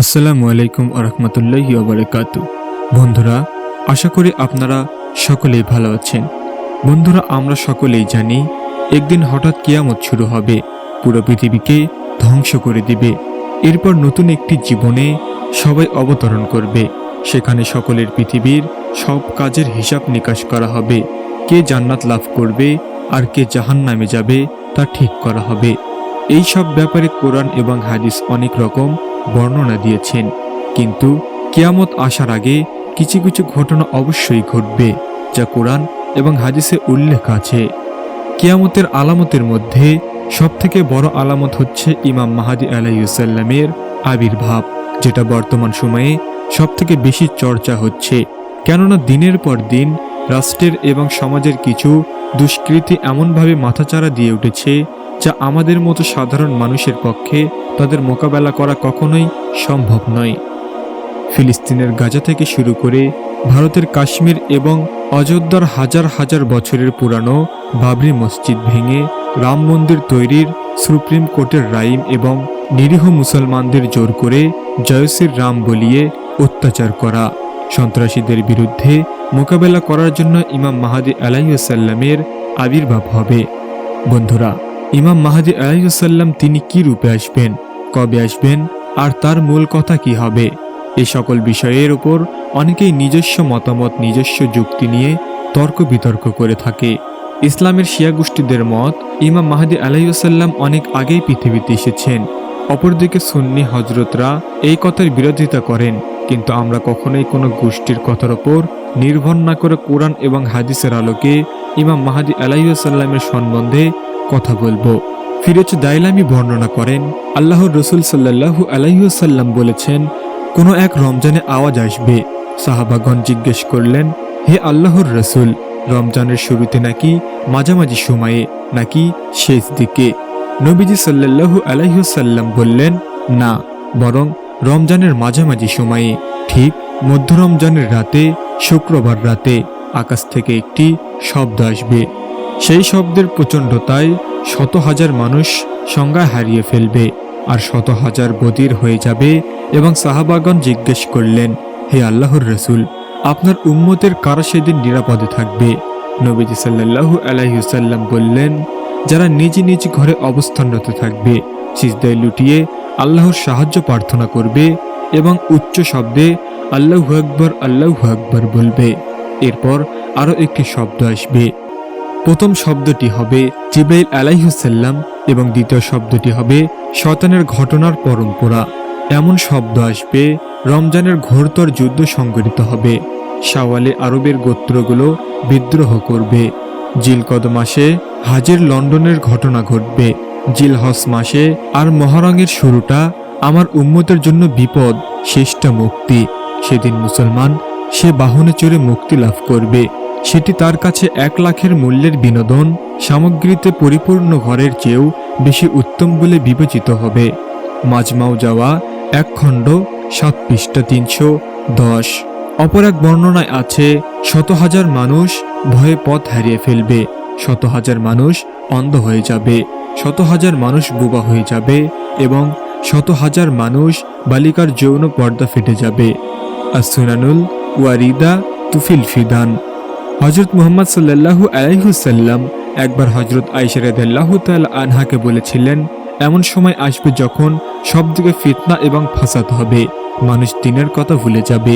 আসসালামু আলাইকুম আরহামতুল্লাহি ওবরাকাত বন্ধুরা, আশা করি আপনারা সকলেই ভালো আছেন। বন্ধুরা, আমরা সকলেই জানি একদিন হঠাৎ কিয়ামত শুরু হবে, পুরো পৃথিবীকে ধ্বংস করে দিবে। এরপর নতুন একটি জীবনে সবাই অবতরণ করবে। সেখানে সকলের পৃথিবীর সব কাজের হিসাব নিকাশ করা হবে। কে জান্নাত লাভ করবে আর কে জাহান নামে যাবে তা ঠিক করা হবে। এই সব ব্যাপারে কোরআন এবং হাদিস অনেক রকম বর্ণনা দিয়েছেন। কিন্তু কিয়ামত আসার আগে কিছু কিছু ঘটনা অবশ্যই ঘটবে, যা কোরআন এবং হাদিসে উল্লেখ আছে। কিয়ামতের আলামতের মধ্যে সবথেকে বড় আলামত হচ্ছে ইমাম মাহাদি আলাইসাল্লামের আবির্ভাব, যেটা বর্তমান সময়ে সবথেকে বেশি চর্চা হচ্ছে। কেননা দিনের পর দিন রাষ্ট্রের এবং সমাজের কিছু দুষ্কৃতি এমনভাবে মাথাচাড়া দিয়ে উঠেছে যা আমাদের মতো সাধারণ মানুষের পক্ষে তাদের মোকাবেলা করা কখনোই সম্ভব নয়। ফিলিস্তিনের গাজা থেকে শুরু করে ভারতের কাশ্মীর এবং অযোধ্যার হাজার হাজার বছরের পুরানো বাবরি মসজিদ ভেঙে রাম মন্দির তৈরির সুপ্রিম কোর্টের রাইম এবং নিরীহ মুসলমানদের জোর করে জয়সির রাম বলিয়ে অত্যাচার করা। সন্ত্রাসীদের বিরুদ্ধে মোকাবেলা করার জন্য ইমাম মাহাদি আলাইসাল্লামের আবির্ভাব হবে। বন্ধুরা ইমাম মাহাদি আলাইসাল্লাম তিনি কি রূপে আসবেন, কবে আসবেন, আর তার মূল কথা কি হবে? এ সকল বিষয়ের উপর অনেকেই নিজস্ব মতামত, নিজস্ব যুক্তি নিয়ে তর্ক বিতর্ক করে থাকে। ইসলামের শিয়া গোষ্ঠীদের মত, ইমাম মাহাদি আলাইসাল্লাম অনেক আগেই পৃথিবীতে এসেছেন। অপরদিকে সুন্নি হজরতরা এই কথার বিরোধিতা করেন, কিন্তু আমরা কখনোই কোনো গোষ্ঠীর কথার ওপর নির্ভর না করে কোরআন এবং হাদিসের আলোকে ইমাম মাহাদি আলাইসাল্লামের সম্বন্ধে কথা বলব। ফিরোজ দাইলামি বর্ণনা করেন, আল্লাহর রসুল সাল্লাহু আলাইসাল্লাম বলেছেন, কোনো এক রমজানে আওয়াজ আসবে। সাহাবাগণ জিজ্ঞেস করলেন, হে আল্লাহর রসুল, রমজানের শুরুতে নাকি মাঝামাঝি সময়ে, নাকি শেষ দিকে? নবীজি সাল্লাহু আলাইসাল্লাম বললেন, না, বরং রমজানের মাঝামাঝি সময়ে, ঠিক মধ্য রমজানের রাতে, শুক্রবার রাতে, আকাশ থেকে একটি শব্দ আসবে। সেই শব্দের প্রচণ্ডতায় শত হাজার মানুষ সংজ্ঞা হারিয়ে ফেলবে আর শত হাজার বদির হয়ে যাবে এবং সাহাবাগন জিজ্ঞেস করলেন, হে আল্লাহর রসুল, আপনার উম্মতের কারা সেদিন নিরাপদে থাকবে? নবীজি সাল্লাহু আলাইসাল্লাম বললেন, যারা নিজ নিজ ঘরে অবস্থানরত থাকবে, সিজদায় লুটিয়ে আল্লাহর সাহায্য প্রার্থনা করবে এবং উচ্চ শব্দে আল্লাহু আকবর আল্লাহু আকবর বলবে। এরপর আরও একটি শব্দ আসবে প্রথম শব্দটি হবে জিব্রাইল আলাইহুসাল্লাম এবং দ্বিতীয় শব্দটি হবে শতানের ঘটনার পরম্পরা। এমন শব্দ আসবে, রমজানের ঘোরতর যুদ্ধ সংঘটিত হবে। শাওয়ালে আরবের গোত্রগুলো বিদ্রোহ করবে। জিলকদ মাসে হাজির লন্ডনের ঘটনা ঘটবে। জিলহস মাসে আর মহারঙের শুরুটা আমার উম্মতের জন্য বিপদ শেষটা মুক্তি। সেদিন মুসলমান সে বাহনে চড়ে মুক্তি লাভ করবে। সেটি তার কাছে এক লাখের মূল্যের বিনোদন, সামগ্রীতে পরিপূর্ণ ঘরের চেয়েও বেশি উত্তম বলে বিবেচিত হবে। মাজমাও যাওয়া, এক খণ্ড, সাত পৃষ্ঠা তিনশো দশ। অপর এক বর্ণনায় আছে, শত হাজার মানুষ ভয়ে পথ হারিয়ে ফেলবে, শত হাজার মানুষ অন্ধ হয়ে যাবে, শত হাজার মানুষ বোবা হয়ে যাবে এবং শত হাজার মানুষ বালিকার যৌন পর্দা ফেটে যাবে। আসুনানুল ওয়ারিদা তুফিল ফিদান। হজরত মুহাম্মদ সাল্লাল্লাহু আলাইহুসাল্লাম একবার হজরত আইসারাদাল্লাহু তাল আনহাকে বলেছিলেন, এমন সময় আসবে যখন সব দিকে ফিতনা এবং ফাসাদ হবে, মানুষ দিনের কথা ভুলে যাবে।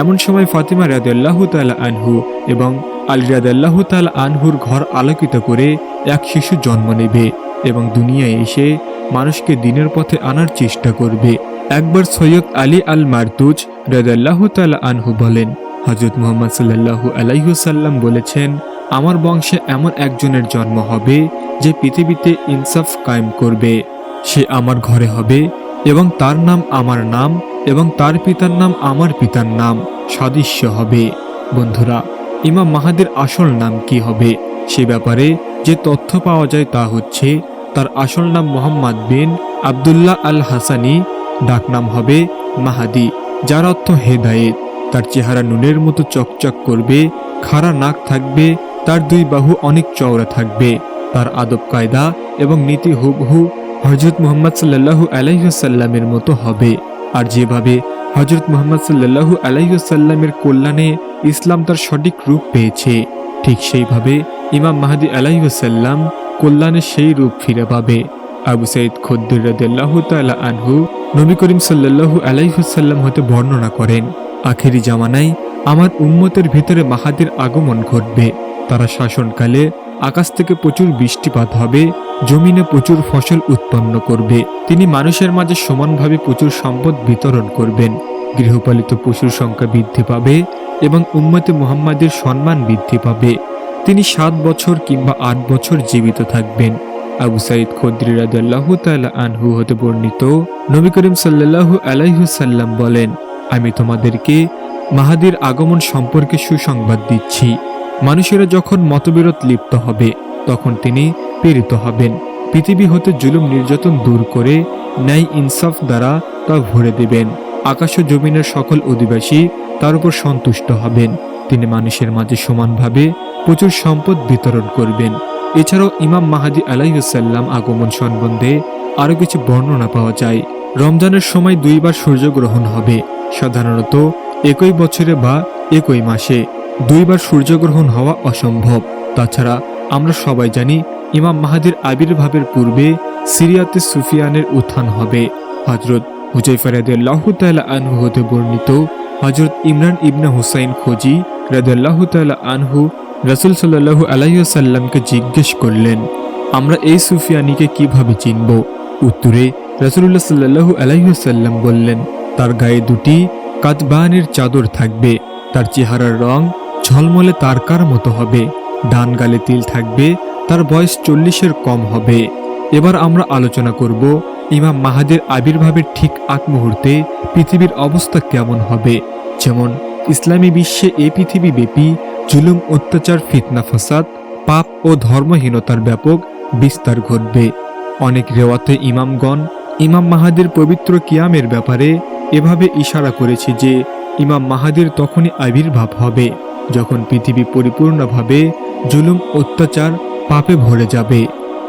এমন সময় ফাতিমা রাদাল্লাহু তাল আনহু এবং আলী রাদাল্লাহু তাল আনহুর ঘর আলোকিত করে এক শিশু জন্ম নেবে এবং দুনিয়ায় এসে মানুষকে দিনের পথে আনার চেষ্টা করবে। একবার সৈয়দ আলী আল মারতুজ রাদাল্লাহু তাল আনহু বলেন হজরত মোহাম্মদ সাল্লাহু আলাইহুসাল্লাম বলেছেন, আমার বংশে এমন একজনের জন্ম হবে যে পৃথিবীতে ইনসাফ কায়েম করবে। সে আমার ঘরে হবে এবং তার নাম আমার নাম এবং তার পিতার নাম আমার পিতার নাম সাদৃশ্য হবে। বন্ধুরা, ইমাম মাহাদের আসল নাম কি হবে? সে ব্যাপারে যে তথ্য পাওয়া যায় তা হচ্ছে, তার আসল নাম মোহাম্মদ বিন আবদুল্লাহ আল হাসানি ডাকনাম হবে মাহাদি, যার অর্থ হেদায়েত। তার চেহারা নুনের মতো চকচক করবে, খাড়া নাক থাকবে, তার দুই বাহু অনেক চওড়া থাকবে। তার আদব কায়দা এবং নীতি হুবহু হজরত মোহাম্মদ সাল্লাল্লাহু আলাইসাল্লামের মতো হবে। আর যেভাবে হজরত মোহাম্মদ সাল্লাল্লাহু আলাইসাল্লামের কল্যাণে ইসলাম তার সঠিক রূপ পেয়েছে, ঠিক সেইভাবে ইমাম মাহাদি আলাইসাল্লাম কল্যাণে সেই রূপ ফিরে পাবে। আবু সাইদ খদ্দুর রাদিয়াল্লাহু তাআলা আনহু নবী করিম সাল্লাল্লাহু আলাইহুসাল্লাম হতে বর্ণনা করেন আখেরি জামানায় আমার উম্মতের ভিতরে মাহাদের আগমন ঘটবে। তারা শাসনকালে আকাশ থেকে প্রচুর বৃষ্টিপাত হবে, জমিনে প্রচুর ফসল উৎপন্ন করবে, তিনি মানুষের মাঝে সমানভাবে প্রচুর সম্পদ বিতরণ করবেন। গৃহপালিত পশুর সংখ্যা বৃদ্ধি পাবে এবং উম্মতে মুহাম্মাদের সম্মান বৃদ্ধি পাবে। তিনি সাত বছর কিংবা আট বছর জীবিত থাকবেন। আবু সাইদ খদ্রি রাদিয়াল্লাহু তাআলা আনহু হতে বর্ণিত নবী করিম সাল্লাল্লাহু আলাইহুসাল্লাম বলেন আমি তোমাদেরকে মাহাদির আগমন সম্পর্কে সুসংবাদ দিচ্ছি। মানুষেরা যখন মতবিরোধ লিপ্ত হবে, তখন তিনি প্রেরিত হবেন। পৃথিবী হতে জুলুম নির্যাতন দূর করে ন্যায় ইনসাফ দ্বারা তা ভরে দেবেন। আকাশ ও জমিনের সকল অধিবাসী তার উপর সন্তুষ্ট হবেন। তিনি মানুষের মাঝে সমানভাবে প্রচুর সম্পদ বিতরণ করবেন। এছাড়াও ইমাম মাহাদি আলাইসাল্লাম আগমন সম্বন্ধে আরও কিছু বর্ণনা পাওয়া যায়। রমজানের সময় দুইবার সূর্যগ্রহণ হবে। সাধারণত একই বছরে বা একই মাসে দুইবার সূর্যগ্রহণ হওয়া অসম্ভব। তাছাড়া আমরা সবাই জানি ইমাম মাহাদির আবির্ভাবের পূর্বে সিরিয়াতে সুফিয়ানের উত্থান হবে। হজরত হুজাইফা রাদিয়াল্লাহু আনহু হতে বর্ণিত হজরত ইমরান ইবনে হুসাইন খোজি রাদিয়াল্লাহু তাআলা আনহু রাসূল সাল্লাল্লাহু আলাইহি সাল্লামকে জিজ্ঞেস করলেন, আমরা এই সুফিয়ানিকে কীভাবে চিনব? উত্তরে রাসূলুল্লাহ সাল্লাল্লাহু আলাইহি সাল্লাম বললেন, তার গায়ে দুটি কাতবানের চাদর থাকবে, তার চেহারার রং ঝলমলে তারকার মতো হবে, ডান গালে তিল থাকবে, তার বয়স চল্লিশের কম হবে। এবার আমরা আলোচনা করব ইমাম মাহাদের আবির্ভাবের ঠিক আগ মুহূর্তে পৃথিবীর অবস্থা কেমন হবে। যেমন, ইসলামী বিশ্বে এ পৃথিবী ব্যাপী জুলুম, অত্যাচার, ফিতনা, ফাসাদ, পাপ ও ধর্মহীনতার ব্যাপক বিস্তার ঘটবে। অনেক রেওয়াতে ইমামগণ ইমাম মাহাদির পবিত্র কিয়ামের ব্যাপারে এভাবে ইশারা করেছে যে, ইমাম মাহাদির তখনই আবির্ভাব হবে, যখন পৃথিবী পরিপূর্ণভাবে জুলুম, অত্যাচার, পাপে ভরে যাবে।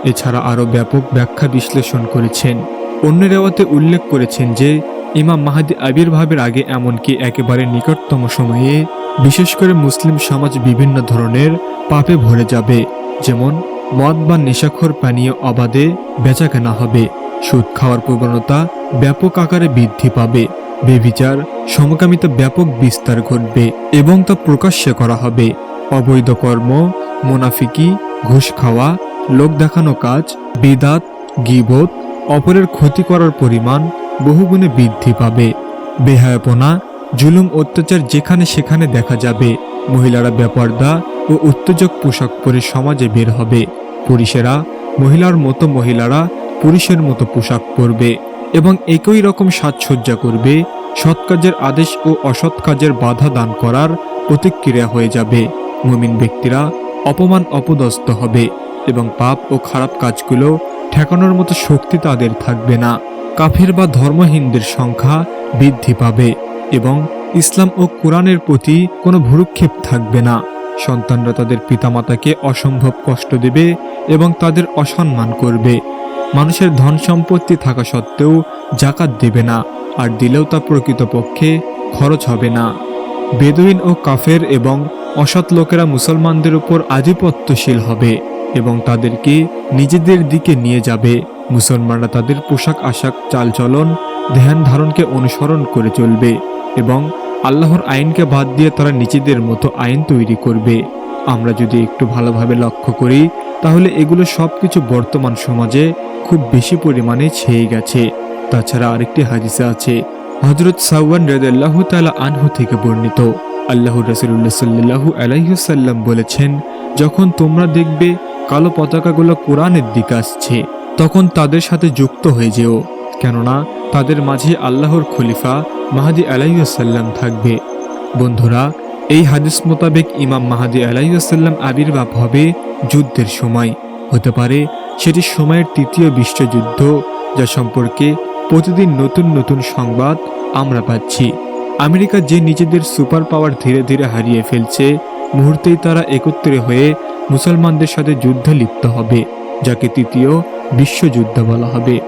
এছাড়া আরও ব্যাপক ব্যাখ্যা বিশ্লেষণ করেছেন। অন্য রেওয়াতে উল্লেখ করেছেন যে, ইমাম মাহাদি আবির্ভাবের আগে এমনকি একেবারে নিকটতম সময়ে বিশেষ করে মুসলিম সমাজ বিভিন্ন ধরনের পাপে ভরে যাবে, যেমন মদ বা নেশাখোর পানীয় অবাধে বেচাকেনা হবে। সুদ খাওয়ার প্রবণতা ব্যাপক আকারে বৃদ্ধি পাবে। বেবিচার সমকামিতা ব্যাপক বিস্তার ঘটবে এবং তা প্রকাশ্যে করা হবে। অবৈধ কর্ম, মোনাফিকি, ঘুষ খাওয়া, লোক দেখানো কাজ, বিদাত গিবোধ অপরের ক্ষতি করার পরিমাণ বহুগুণে বৃদ্ধি পাবে। বেহায়াপনা, জুলুম অত্যাচার যেখানে সেখানে দেখা যাবে। মহিলারা ব্যাপারদা ও উত্তেজক পোশাক পরে সমাজে বের হবে। পুরুষেরা, মহিলার মতো মহিলারা পুরুষের মতো পোশাক পরবে এবং একই রকম সাজসজ্জা করবে, সৎ কাজের আদেশ ও অসৎ কাজের বাধা দান করার প্রতিক্রিয়া হয়ে যাবে। মুমিন ব্যক্তিরা অপমান অপদস্থ হবে এবং পাপ ও খারাপ কাজগুলো ঠেকানোর মতো শক্তি তাদের থাকবে না। কাফের বা ধর্মহীনদের সংখ্যা বৃদ্ধি পাবে এবং ইসলাম ও কোরআনের প্রতি কোনো ভুরুক্ষেপ থাকবে না। সন্তানরা তাদের পিতামাতাকে অসম্ভব কষ্ট দেবে এবং তাদের অসম্মান করবে। মানুষের ধন সম্পত্তি থাকা সত্ত্বেও জাকাত দেবে না, আর দিলেও তা প্রকৃতপক্ষে খরচ হবে না। বেদুইন ও কাফের এবং অসৎ লোকেরা মুসলমানদের উপর আধিপত্যশীল হবে এবং তাদেরকে নিজেদের দিকে নিয়ে যাবে। মুসলমানরা তাদের পোশাক, আশাক, চালচলন, ধ্যান ধারণকে অনুসরণ করে চলবে এবং আল্লাহর আইনকে বাদ দিয়ে তারা নিজেদের মতো আইন তৈরি করবে। আমরা যদি একটু ভালোভাবে লক্ষ্য করি তাহলে এগুলো সব কিছু বর্তমান সমাজে খুব বেশি পরিমাণে ছেয়ে গেছে। তাছাড়া আরেকটি হাদিসে আছে হজরত সাউয়ান রেদাল্লাহ তালা আনহু থেকে বর্ণিত। আল্লাহ রসুল্লাহ সাল্লাহু আলাইসাল্লাম বলেছেন, যখন তোমরা দেখবে কালো পতাকাগুলো কোরআনের দিকে আসছে, তখন তাদের সাথে যুক্ত হয়ে যেও। কেননা তাদের মাঝে আল্লাহর খলিফা মাহাদি আলাইসাল্লাম থাকবে। বন্ধুরা, এই হাদিস মোতাবেক ইমাম মাহাদি আলাইসাল্লাম আবির্ভাব হবে যুদ্ধের সময়। হতে পারে সেটি সময়ের তৃতীয় বিশ্বযুদ্ধ, যা সম্পর্কে প্রতিদিন নতুন নতুন সংবাদ আমরা পাচ্ছি। আমেরিকা যে নিজেদের সুপার পাওয়ার ধীরে ধীরে হারিয়ে ফেলছে, মুহূর্তেই তারা একত্রে হয়ে মুসলমানদের সাথে যুদ্ধে লিপ্ত হবে, যাকে তৃতীয় বিশ্বযুদ্ধ বলা হবে।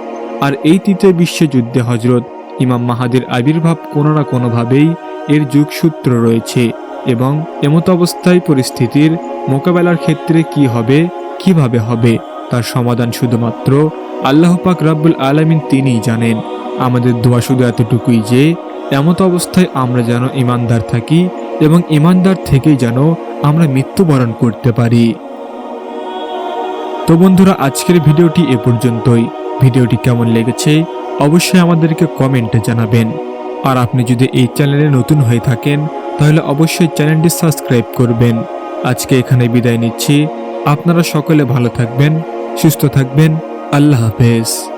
আর এই তৃতীয় বিশ্বযুদ্ধে হজরত ইমাম মাহাদের আবির্ভাব কোনো না কোনোভাবেই এর যুগসূত্র রয়েছে। এবং এমত অবস্থায় পরিস্থিতির মোকাবেলার ক্ষেত্রে কি হবে, কীভাবে হবে, তার সমাধান শুধুমাত্র আল্লাহ পাক রাব্বুল আলামিন তিনিই জানেন। আমাদের দোয়া শুধু এতটুকুই যে, এমত অবস্থায় আমরা যেন ইমানদার থাকি এবং ইমানদার থেকেই যেন আমরা মৃত্যুবরণ করতে পারি। তো বন্ধুরা, আজকের ভিডিওটি এ পর্যন্তই। ভিডিওটি কেমন লেগেছে অবশ্যই আমাদেরকে কমেন্টে জানাবেন। আর আপনি যদি এই চ্যানেলে নতুন হয়ে থাকেন তাহলে অবশ্যই চ্যানেলটি সাবস্ক্রাইব করবেন। আজকে এখানে বিদায় নিচ্ছি। আপনারা সকলে ভালো থাকবেন, সুস্থ থাকবেন। আল্লাহ হাফেজ।